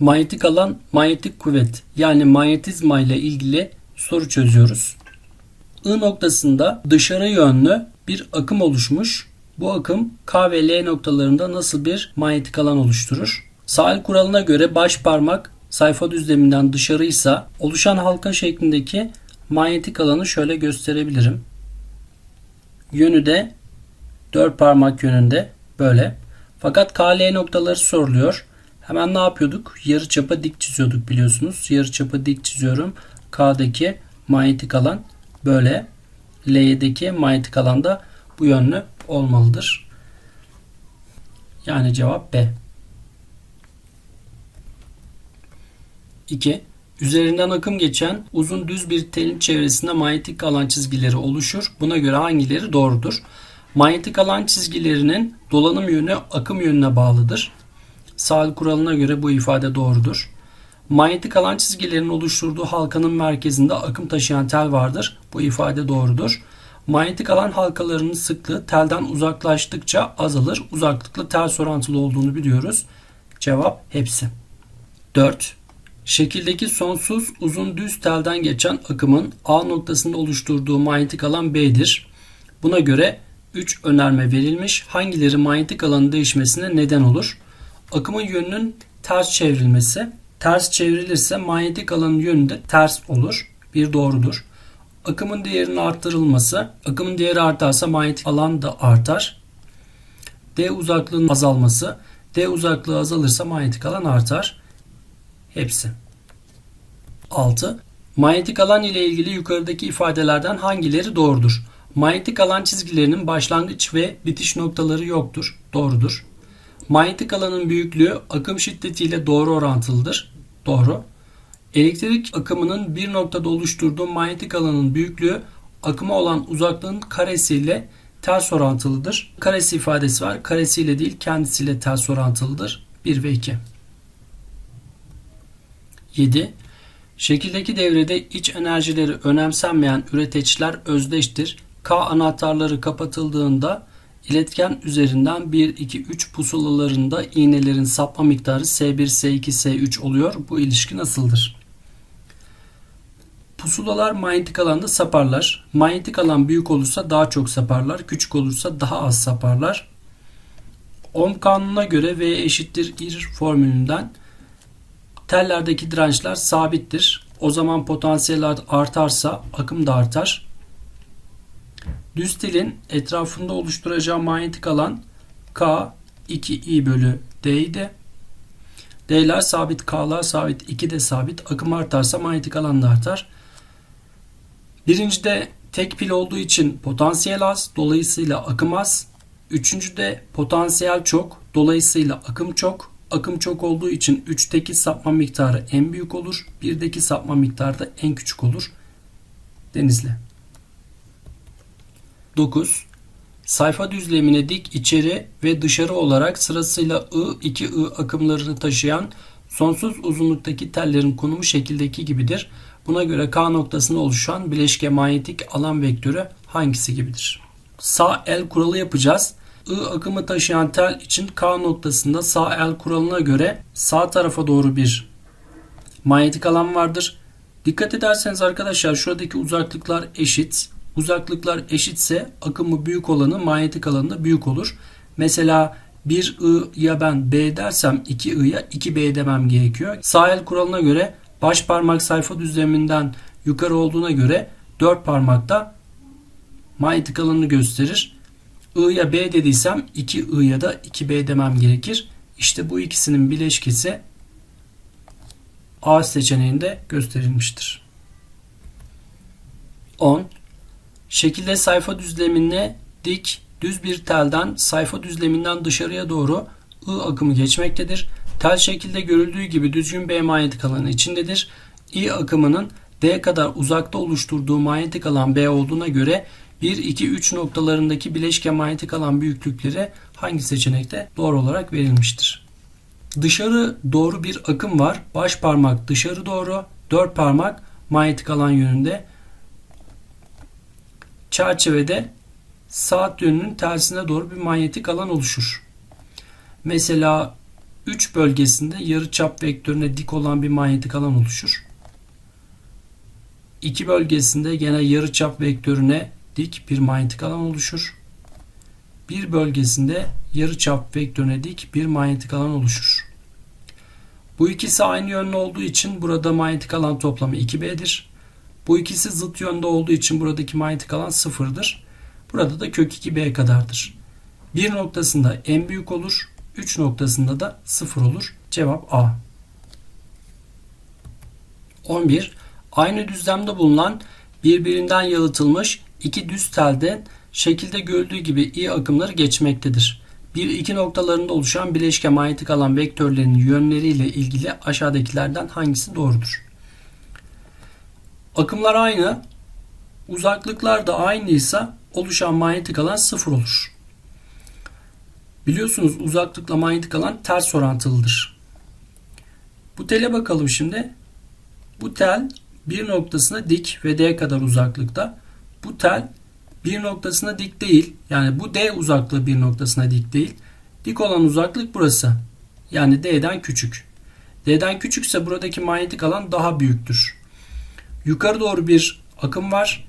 Manyetik alan, manyetik kuvvet yani manyetizma ile ilgili soru çözüyoruz. I noktasında dışarı yönlü bir akım oluşmuş. Bu akım K ve L noktalarında nasıl bir manyetik alan oluşturur? Sahil kuralına göre baş parmak sayfa düzleminden dışarıysa oluşan halka şeklindeki manyetik alanı şöyle gösterebilirim. Yönü de dört parmak yönünde böyle. Fakat KL noktaları soruluyor. Hemen ne yapıyorduk? Yarı çapa dik çiziyorduk biliyorsunuz. Yarı çapa dik çiziyorum. K'daki manyetik alan böyle. L'deki manyetik alan da bu yönlü olmalıdır. Yani cevap B. 2. Üzerinden akım geçen uzun düz bir telin çevresinde manyetik alan çizgileri oluşur. Buna göre hangileri doğrudur? Manyetik alan çizgilerinin dolanım yönü akım yönüne bağlıdır. Sahil kuralına göre bu ifade doğrudur. Manyetik alan çizgilerinin oluşturduğu halkanın merkezinde akım taşıyan tel vardır. Bu ifade doğrudur. Manyetik alan halkalarının sıklığı telden uzaklaştıkça azalır. Uzaklıkla ters orantılı olduğunu biliyoruz. Cevap hepsi. 4. Şekildeki sonsuz uzun düz telden geçen akımın A noktasında oluşturduğu manyetik alan B'dir. Buna göre 3 önerme verilmiş. Hangileri manyetik alanın değişmesine neden olur? Akımın yönünün ters çevrilmesi. Ters çevrilirse manyetik alanın yönü de ters olur. Bir doğrudur. Akımın değerinin arttırılması. Akımın değeri artarsa manyetik alan da artar. D uzaklığının azalması. D uzaklığı azalırsa manyetik alan artar. Hepsi. 6. Manyetik alan ile ilgili yukarıdaki ifadelerden hangileri doğrudur? Manyetik alan çizgilerinin başlangıç ve bitiş noktaları yoktur. Doğrudur. Manyetik alanın büyüklüğü akım şiddetiyle doğru orantılıdır. Doğru. Elektrik akımının bir noktada oluşturduğu manyetik alanın büyüklüğü akıma olan uzaklığın karesiyle ters orantılıdır. Karesi ifadesi var. Karesiyle değil kendisiyle ters orantılıdır. 1 ve 2. 7. Şekildeki devrede iç enerjileri önemsenmeyen üreteçler özdeştir. K anahtarları kapatıldığında iletken üzerinden 1, 2, 3 pusulalarında iğnelerin sapma miktarı S1, S2, S3 oluyor. Bu ilişki nasıldır? Pusulalar manyetik alanda saparlar. Manyetik alan büyük olursa daha çok saparlar. Küçük olursa daha az saparlar. Ohm kanununa göre V eşittir I formülünden tellerdeki dirençler sabittir. O zaman potansiyel artarsa akım da artar. Düz telin etrafında oluşturacağı manyetik alan K 2I bölü D idi. D'ler sabit, K'lar sabit, 2 de sabit. Akım artarsa manyetik alan da artar. Birincide tek pil olduğu için potansiyel az, dolayısıyla akım az. Üçüncüde potansiyel çok, dolayısıyla akım çok. Akım çok olduğu için 3'teki sapma miktarı en büyük olur. 1'deki sapma miktarı da en küçük olur. Denizli. 9. Sayfa düzlemine dik içeri ve dışarı olarak sırasıyla I, 2I akımlarını taşıyan sonsuz uzunluktaki tellerin konumu şekildeki gibidir. Buna göre K noktasında oluşan bileşke manyetik alan vektörü hangisi gibidir? Sağ el kuralı yapacağız. I akımı taşıyan tel için K noktasında sağ el kuralına göre sağ tarafa doğru bir manyetik alan vardır. Dikkat ederseniz arkadaşlar şuradaki uzaklıklar eşit. Uzaklıklar eşitse akımı büyük olanı manyetik alanı da büyük olur. Mesela 1 I ben B dersem 2 I'ya 2B demem gerekiyor. Sağ kuralına göre baş parmak sayfa düzleminden yukarı olduğuna göre 4 parmakta manyetik alanını gösterir. I'ya B dediysem 2 I'ya da 2B demem gerekir. İşte bu ikisinin bileşkesi A seçeneğinde gösterilmiştir. 10. Şekilde sayfa düzlemine dik düz bir telden sayfa düzleminden dışarıya doğru I akımı geçmektedir. Tel şekilde görüldüğü gibi düzgün B manyetik alanı içindedir. I akımının D kadar uzakta oluşturduğu manyetik alan B olduğuna göre 1, 2, 3 noktalarındaki bileşke manyetik alan büyüklükleri hangi seçenekte doğru olarak verilmiştir? Dışarı doğru bir akım var. Baş parmak dışarı doğru, dört parmak manyetik alan yönünde. Çerçevede saat yönünün tersine doğru bir manyetik alan oluşur. Mesela 3 bölgesinde yarıçap vektörüne dik olan bir manyetik alan oluşur. 2 bölgesinde gene yarıçap vektörüne dik bir manyetik alan oluşur. Bir bölgesinde yarıçap vektörüne dik bir manyetik alan oluşur. Bu ikisi aynı yönlü olduğu için burada manyetik alan toplamı 2B'dir. Bu ikisi zıt yönde olduğu için buradaki manyetik alan sıfırdır. Burada da kök 2B kadardır. Bir noktasında en büyük olur. 3 noktasında da 0 olur. Cevap A. 11. Aynı düzlemde bulunan birbirinden yalıtılmış iki düz telden şekilde görüldüğü gibi i akımları geçmektedir. Bir iki noktalarında oluşan bileşke manyetik alan vektörlerinin yönleriyle ilgili aşağıdakilerden hangisi doğrudur? Akımlar aynı, uzaklıklar da aynıysa oluşan manyetik alan sıfır olur. Biliyorsunuz uzaklıkla manyetik alan ters orantılıdır. Bu tele bakalım şimdi. Bu tel bir noktasına dik ve D kadar uzaklıkta. Bu tel bir noktasına dik değil. Yani bu D uzaklığı bir noktasına dik değil. Dik olan uzaklık burası. Yani D'den küçük. D'den küçükse buradaki manyetik alan daha büyüktür. Yukarı doğru bir akım var.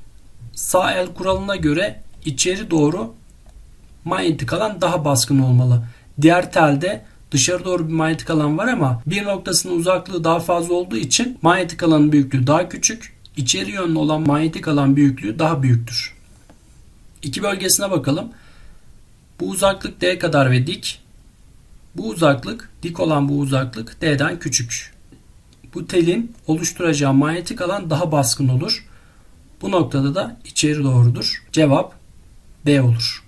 Sağ el kuralına göre içeri doğru manyetik alan daha baskın olmalı. Diğer telde dışarı doğru bir manyetik alan var ama bir noktasının uzaklığı daha fazla olduğu için manyetik alanın büyüklüğü daha küçük. İçeri yönlü olan manyetik alan büyüklüğü daha büyüktür. İki bölgesine bakalım. Bu uzaklık D kadar ve dik. Bu uzaklık, dik olan bu uzaklık D'den küçük. Bu telin oluşturacağı manyetik alan daha baskın olur. Bu noktada da içeri doğrudur. Cevap B olur.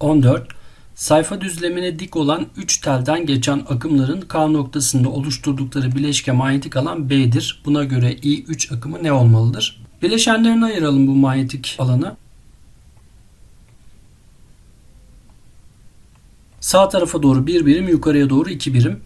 14. Sayfa düzlemine dik olan 3 telden geçen akımların K noktasında oluşturdukları bileşke manyetik alan B'dir. Buna göre I3 akımı ne olmalıdır? Bileşenlerini ayıralım bu manyetik alanı. Sağ tarafa doğru bir birim, yukarıya doğru iki birim.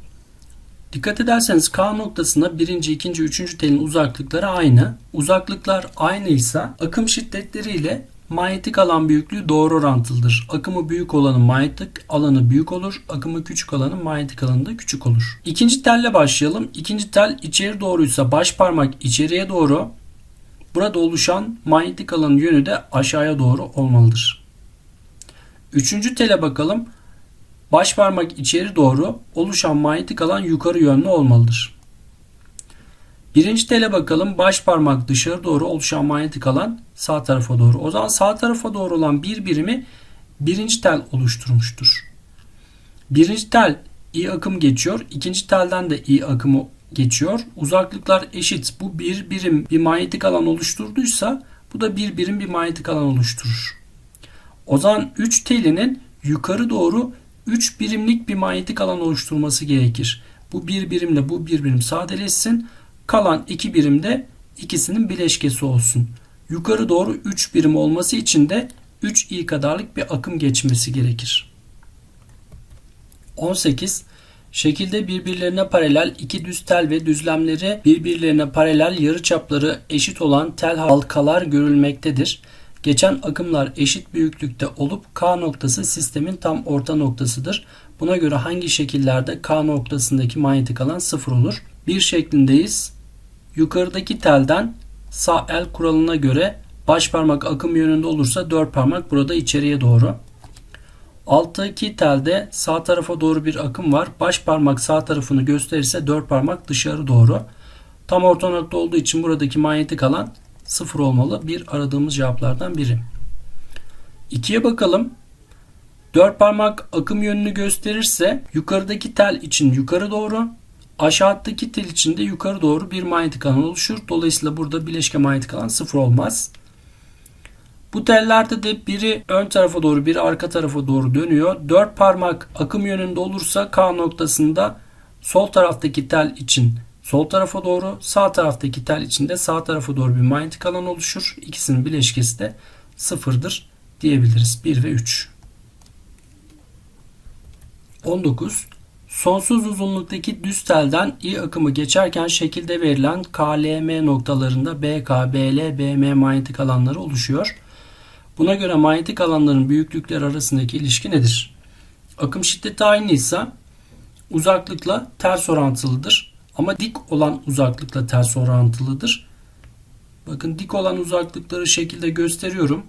Dikkat ederseniz K noktasında birinci, ikinci, üçüncü telin uzaklıkları aynı. Uzaklıklar aynıysa akım şiddetleri ile manyetik alan büyüklüğü doğru orantılıdır. Akımı büyük olanın manyetik alanı büyük olur. Akımı küçük olanın manyetik alanı da küçük olur. İkinci telle başlayalım. İkinci tel içeri doğruysa baş parmak içeriye doğru. Burada oluşan manyetik alanın yönü de aşağıya doğru olmalıdır. Üçüncü tele bakalım. Baş parmak içeri doğru oluşan manyetik alan yukarı yönlü olmalıdır. Birinci tele bakalım. Baş parmak dışarı doğru oluşan manyetik alan sağ tarafa doğru. O zaman sağ tarafa doğru olan bir birimi birinci tel oluşturmuştur. Birinci tel i akım geçiyor. İkinci telden de i akımı geçiyor. Uzaklıklar eşit. Bu bir birim bir manyetik alan oluşturduysa bu da bir birim bir manyetik alan oluşturur. O zaman 3 telinin yukarı doğru 3 birimlik bir manyetik alan oluşturması gerekir. Bu bir birimle bu bir birim sadeleşsin. Kalan 2 birimde ikisinin bileşkesi olsun. Yukarı doğru 3 birim olması için de 3 i kadarlık bir akım geçmesi gerekir. 18. Şekilde birbirlerine paralel iki düz tel ve düzlemleri birbirlerine paralel yarıçapları eşit olan tel halkalar görülmektedir. Geçen akımlar eşit büyüklükte olup K noktası sistemin tam orta noktasıdır. Buna göre hangi şekillerde K noktasındaki manyetik alan sıfır olur? Bir şeklindeyiz. Yukarıdaki telden sağ el kuralına göre baş parmak akım yönünde olursa dört parmak burada içeriye doğru. Alttaki telde sağ tarafa doğru bir akım var. Baş parmak sağ tarafını gösterirse dört parmak dışarı doğru. Tam orta nokta olduğu için buradaki manyetik alan sıfır olmalı. Bir aradığımız cevaplardan biri. İkiye bakalım. Dört parmak akım yönünü gösterirse yukarıdaki tel için yukarı doğru, aşağıdaki tel için de yukarı doğru bir manyetik alan oluşur. Dolayısıyla burada bileşke manyetik alan sıfır olmaz. Bu tellerde de biri ön tarafa doğru biri arka tarafa doğru dönüyor. Dört parmak akım yönünde olursa K noktasında sol taraftaki tel için sol tarafa doğru sağ taraftaki tel için de sağ tarafa doğru bir manyetik alan oluşur. İkisinin bileşkesi de sıfırdır diyebiliriz. 1 ve 3. 19. Sonsuz uzunluktaki düz telden I akımı geçerken şekilde verilen KLM noktalarında BK, BL, BM manyetik alanları oluşuyor. Buna göre manyetik alanların büyüklükleri arasındaki ilişki nedir? Akım şiddeti aynıysa uzaklıkla ters orantılıdır. Ama dik olan uzaklıkla ters orantılıdır. Bakın dik olan uzaklıkları şekilde gösteriyorum.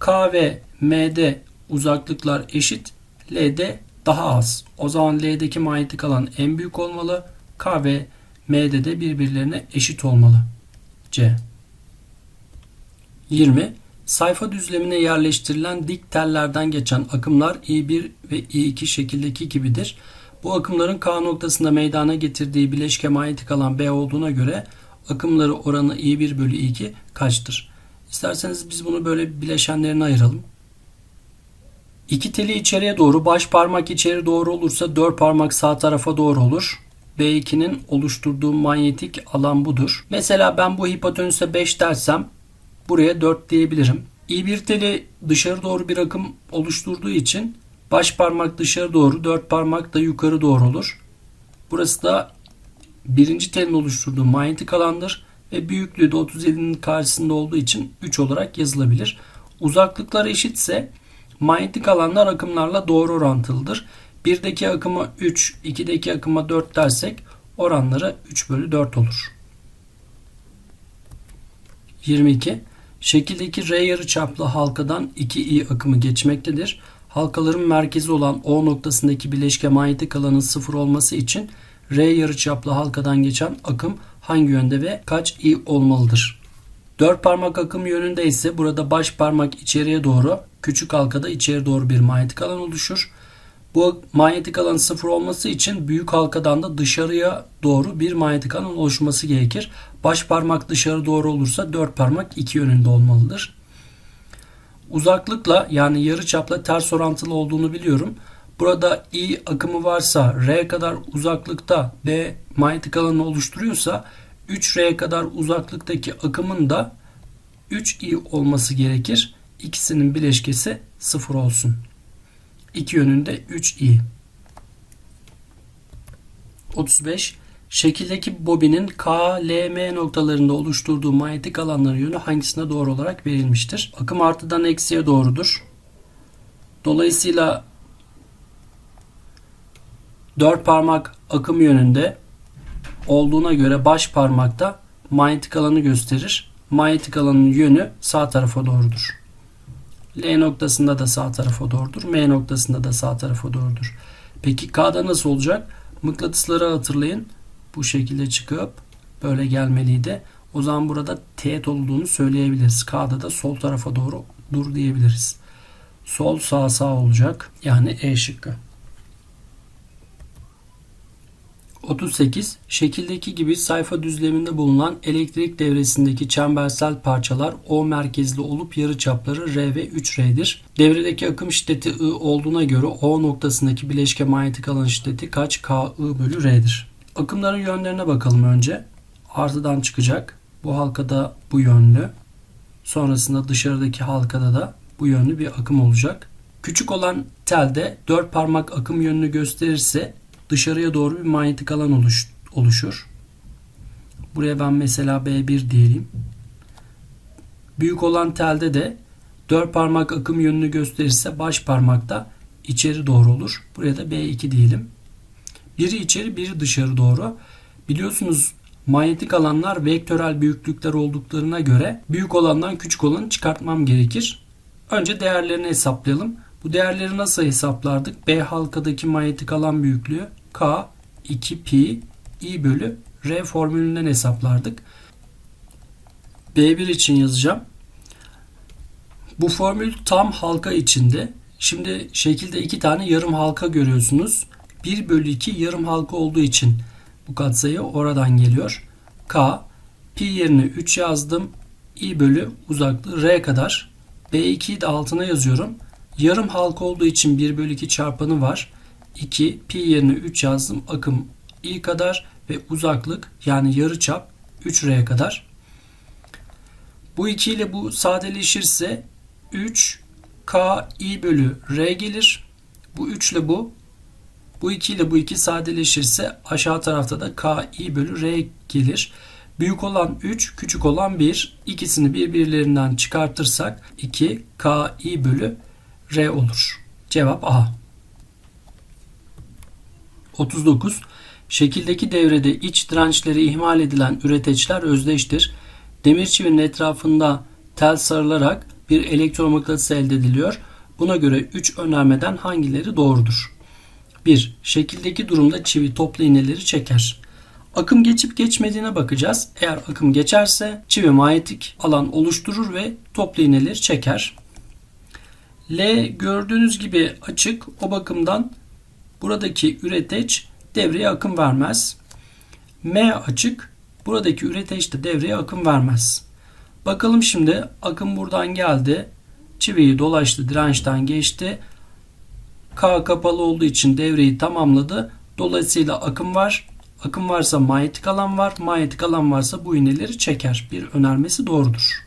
K ve M'de uzaklıklar eşit. L'de daha az. O zaman L'deki manyetik alan en büyük olmalı. K ve M'de de birbirlerine eşit olmalı. C. 20. Sayfa düzlemine yerleştirilen dik tellerden geçen akımlar I1 ve I2 şekildeki gibidir. Bu akımların K noktasında meydana getirdiği bileşke manyetik alan B olduğuna göre akımları oranı I1 bölü I2 kaçtır? İsterseniz biz bunu böyle bileşenlerine ayıralım. İki teli içeriye doğru, baş parmak içeri doğru olursa dört parmak sağ tarafa doğru olur. B2'nin oluşturduğu manyetik alan budur. Mesela ben bu hipotenüse 5 dersem buraya 4 diyebilirim. I1 teli dışarı doğru bir akım oluşturduğu için baş parmak dışarı doğru, dört parmak da yukarı doğru olur. Burası da birinci telin oluşturduğu manyetik alandır ve büyüklüğü de 37'nin karşısında olduğu için 3 olarak yazılabilir. Uzaklıklar eşitse manyetik alanlar akımlarla doğru orantılıdır. 1'deki akıma 3, 2'deki akıma 4 dersek oranları 3 bölü 4 olur. 22. Şekildeki R yarıçaplı halkadan 2i akımı geçmektedir. Halkaların merkezi olan O noktasındaki bileşke manyetik alanın sıfır olması için R yarıçaplı halkadan geçen akım hangi yönde ve kaç i olmalıdır? Dört parmak akım yönünde ise burada baş parmak içeriye doğru, küçük halkada içeri doğru bir manyetik alan oluşur. Bu manyetik alan sıfır olması için büyük halkadan da dışarıya doğru bir manyetik alan oluşması gerekir. Baş parmak dışarı doğru olursa dört parmak iki yönünde olmalıdır. Uzaklıkla yani yarı çapla ters orantılı olduğunu biliyorum. Burada I akımı varsa R kadar uzaklıkta B manyetik alanı oluşturuyorsa 3R kadar uzaklıktaki akımın da 3I olması gerekir. İkisinin bileşkesi sıfır olsun. İki yönünde 3i. 35. Şekildeki bobinin K, L, M noktalarında oluşturduğu manyetik alanların yönü hangisine doğru olarak verilmiştir? Akım artıdan eksiye doğrudur. Dolayısıyla dört parmak akım yönünde olduğuna göre baş parmakta manyetik alanı gösterir. Manyetik alanın yönü sağ tarafa doğrudur. L noktasında da sağ tarafa doğrudur. M noktasında da sağ tarafa doğrudur. Peki K'da nasıl olacak? Mıknatısları hatırlayın. Bu şekilde çıkıp böyle gelmeliydi. O zaman burada teğet olduğunu söyleyebiliriz. K'da da sol tarafa doğru dur diyebiliriz. Sol sağ sağ olacak. Yani E şıkkı. 38. Şekildeki gibi sayfa düzleminde bulunan elektrik devresindeki çembersel parçalar O merkezli olup yarı çapları R ve 3R'dir. Devredeki akım şiddeti I olduğuna göre O noktasındaki bileşke manyetik alan şiddeti kaç K I bölü R'dir. Akımların yönlerine bakalım önce. Artıdan çıkacak. Bu halkada bu yönlü. Sonrasında dışarıdaki halkada da bu yönlü bir akım olacak. Küçük olan telde 4 parmak akım yönünü gösterirse dışarıya doğru bir manyetik alan oluş, oluşur. Buraya ben mesela B1 diyelim. Büyük olan telde de 4 parmak akım yönünü gösterirse baş parmakta içeri doğru olur. Buraya da B2 diyelim. Biri içeri biri dışarı doğru. Biliyorsunuz manyetik alanlar vektörel büyüklükler olduklarına göre büyük olandan küçük olanı çıkartmam gerekir. Önce değerlerini hesaplayalım. Bu değerleri nasıl hesaplardık? B halkadaki manyetik alan büyüklüğü K 2 pi i bölü R formülünden hesaplardık. B1 için yazacağım. Bu formül tam halka içinde. Şimdi şekilde iki tane yarım halka görüyorsunuz. 1 bölü 2 yarım halka olduğu için bu katsayı oradan geliyor. K pi yerine 3 yazdım. i bölü uzaklığı R kadar. B2'yi de altına yazıyorum. Yarım halka olduğu için 1 bölü 2 çarpanı var. 2 pi yerine 3 yazdım. Akım i kadar ve uzaklık yani yarı çap 3r kadar. Bu 2 ile bu sadeleşirse 3 k i bölü r gelir. Bu 3 ile bu bu 2 ile bu 2 sadeleşirse aşağı tarafta da k i bölü r gelir. Büyük olan 3, küçük olan 1. İkisini birbirlerinden çıkartırsak 2 k i bölü r olur. Cevap A. 39. Şekildeki devrede iç dirençleri ihmal edilen üreteçler özdeştir. Demir çivinin etrafında tel sarılarak bir elektromıknatıs elde ediliyor. Buna göre 3 önermeden hangileri doğrudur? 1. Şekildeki durumda çivi toplu iğneleri çeker. Akım geçip geçmediğine bakacağız. Eğer akım geçerse çivi manyetik alan oluşturur ve toplu iğneleri çeker. L gördüğünüz gibi açık. O bakımdan buradaki üreteç devreye akım vermez. M açık. Buradaki üreteç de devreye akım vermez. Bakalım şimdi akım buradan geldi. Çiviyi dolaştı, dirençten geçti. K kapalı olduğu için devreyi tamamladı. Dolayısıyla akım var. Akım varsa manyetik alan var. Manyetik alan varsa bu iğneleri çeker. Bir önermesi doğrudur.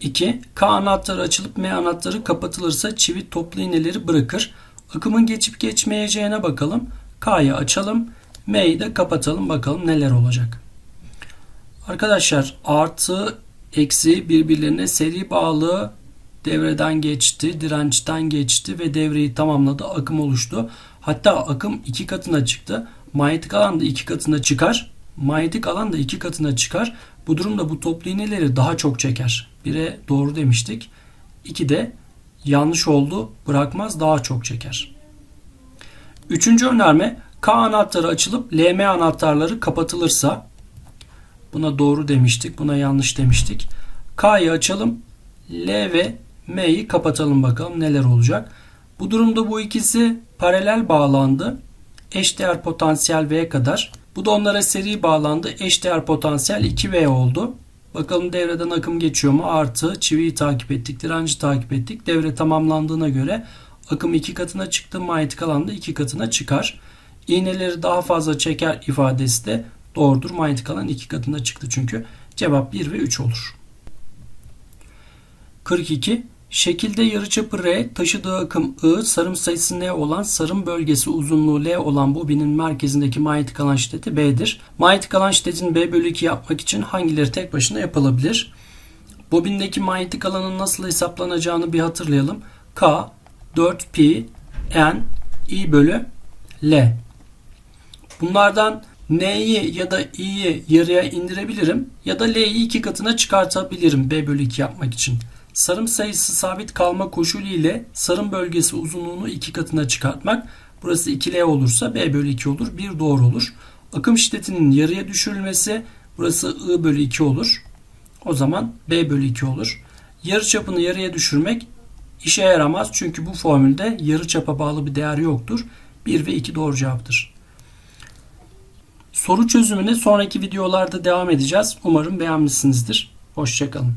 2. K anahtarı açılıp M anahtarı kapatılırsa çivi toplu iğneleri bırakır. Akımın geçip geçmeyeceğine bakalım. K'yı açalım. M'yi de kapatalım. Bakalım neler olacak. Arkadaşlar artı eksi birbirlerine seri bağlı devreden geçti, dirençten geçti ve devreyi tamamladı. Akım oluştu. Hatta akım iki katına çıktı. Manyetik alan da iki katına çıkar. Manyetik alan da iki katına çıkar. Bu durumda bu toplu iğneleri daha çok çeker. Bire doğru demiştik. İki de yanlış oldu. Bırakmaz daha çok çeker. Üçüncü önerme K anahtarı açılıp LM anahtarları kapatılırsa buna doğru demiştik. Buna yanlış demiştik. K'yı açalım. L ve M'yi kapatalım bakalım neler olacak. Bu durumda bu ikisi paralel bağlandı. Eşdeğer potansiyel V kadar. Bu da onlara seri bağlandı. Eşdeğer potansiyel 2V oldu. Bakalım devreden akım geçiyor mu? Artı çiviyi takip ettik, direnci takip ettik. Devre tamamlandığına göre akım iki katına çıktı. Manyetik alanda iki katına çıkar. İğneleri daha fazla çeker ifadesi de doğrudur. Manyetik alan iki katına çıktı çünkü. Cevap 1 ve 3 olur. 42. Şekilde yarıçapı R, taşıdığı akım I, sarım sayısı N olan sarım bölgesi uzunluğu L olan bobinin merkezindeki manyetik alan şiddeti B'dir. Manyetik alan şiddetini B bölü 2 yapmak için hangileri tek başına yapılabilir? Bobindeki manyetik alanın nasıl hesaplanacağını bir hatırlayalım. K, 4pi, N, I bölü L. Bunlardan N'yi ya da i'yi yarıya indirebilirim ya da L'yi iki katına çıkartabilirim B bölü 2 yapmak için. Sarım sayısı sabit kalma koşulu ile sarım bölgesi uzunluğunu iki katına çıkartmak. Burası 2L olursa B bölü 2 olur. 1 doğru olur. Akım şiddetinin yarıya düşürülmesi burası I bölü 2 olur. O zaman B bölü 2 olur. Yarı çapını yarıya düşürmek işe yaramaz. Çünkü bu formülde yarı çapa bağlı bir değer yoktur. 1 ve 2 doğru cevaptır. Soru çözümüne sonraki videolarda devam edeceğiz. Umarım beğenmişsinizdir. Hoşçakalın.